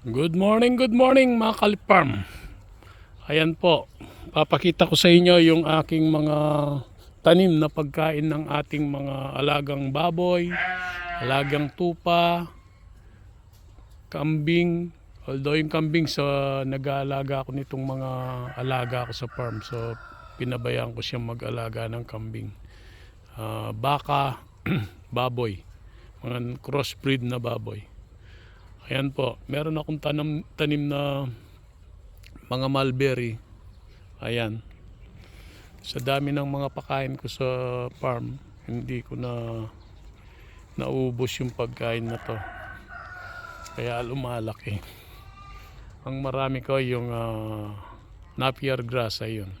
Good morning, good morning mga kaliparm. Ayan po, papakita ko sa inyo yung aking mga tanim na pagkain ng ating mga alagang baboy, alagang tupa, kambing. Although yung kambing sa nag-aalaga ako nitong mga alaga ko sa farm. So pinabayaan ko siyang mag-alaga ng kambing. Ah, baka, baboy. Mga crossbreed na baboy. Ayan po, meron akong tanam, tanim na mga mulberry. Ayan. Sa dami ng mga pakain ko sa farm, hindi ko na naubos yung pagkain na to. Kaya lumalaki. Ang marami ko yung ah, napier grass ayun.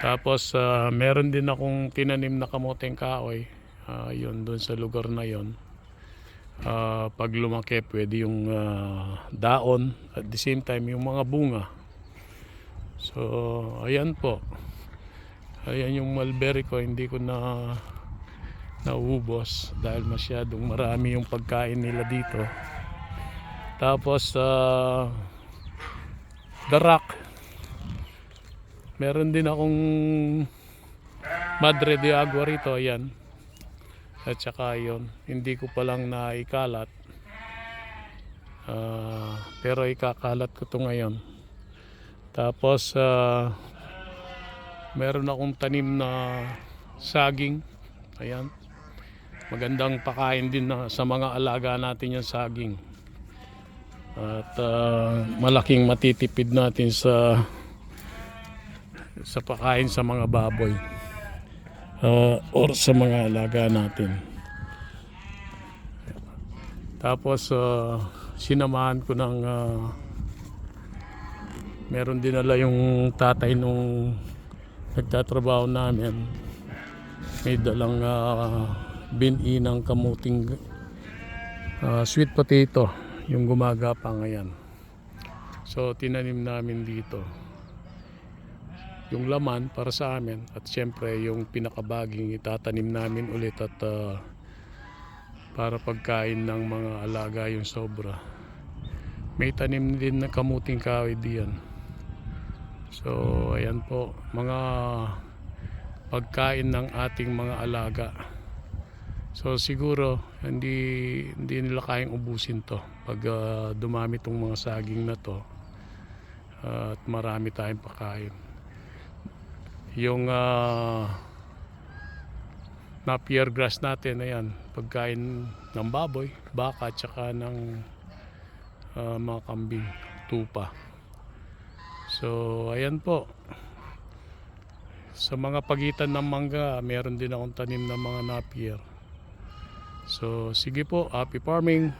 Tapos ah, meron din akong tinanim na kamoteng kahoy. Ah, yun doon sa lugar na yon. Ah, pag lumaki pwede yung ah, daon at the same time yung mga bunga. So, ayan po. Ayan yung mulberry ko, hindi ko na naubos dahil masyadong marami yung pagkain nila dito. Tapos, uh, darak. Meron din akong Madre de Agua rito, ayan. At saka yun, hindi ko palang naikalat. Ah, pero ikakalat ko to ngayon. Tapos, ah, meron akong tanim na saging. Ayan. Magandang pakain din na sa mga alaga natin yung saging. At ah, malaking matitipid natin sa sa pakain sa mga baboy. Ah, or sa mga alaga natin. Tapos ah, sinamahan ko ng ah, meron dinala yung tatay nung nagtatrabaho namin. May dalang uh, bini ng kamuting ah, sweet potato yung gumagapa ngayon. So tinanim namin dito. Yung laman para sa amin at syempre yung pinakabaging itatanim namin ulit at ah, para pagkain ng mga alaga yung sobra. May tanim din na kamuting kahoy diyan. So, ayan po, mga pagkain ng ating mga alaga. So, siguro, hindi, hindi nila kayang ubusin to pag ah, dumami tong mga saging na to at marami tayong pakain. Yung ah, napier grass natin, ayan, pagkain ng baboy, baka, tsaka ng ah, mga kambing, tupa. So, ayan po. Sa mga pagitan ng mangga, meron din akong tanim ng mga napier. So, sige po, happy farming.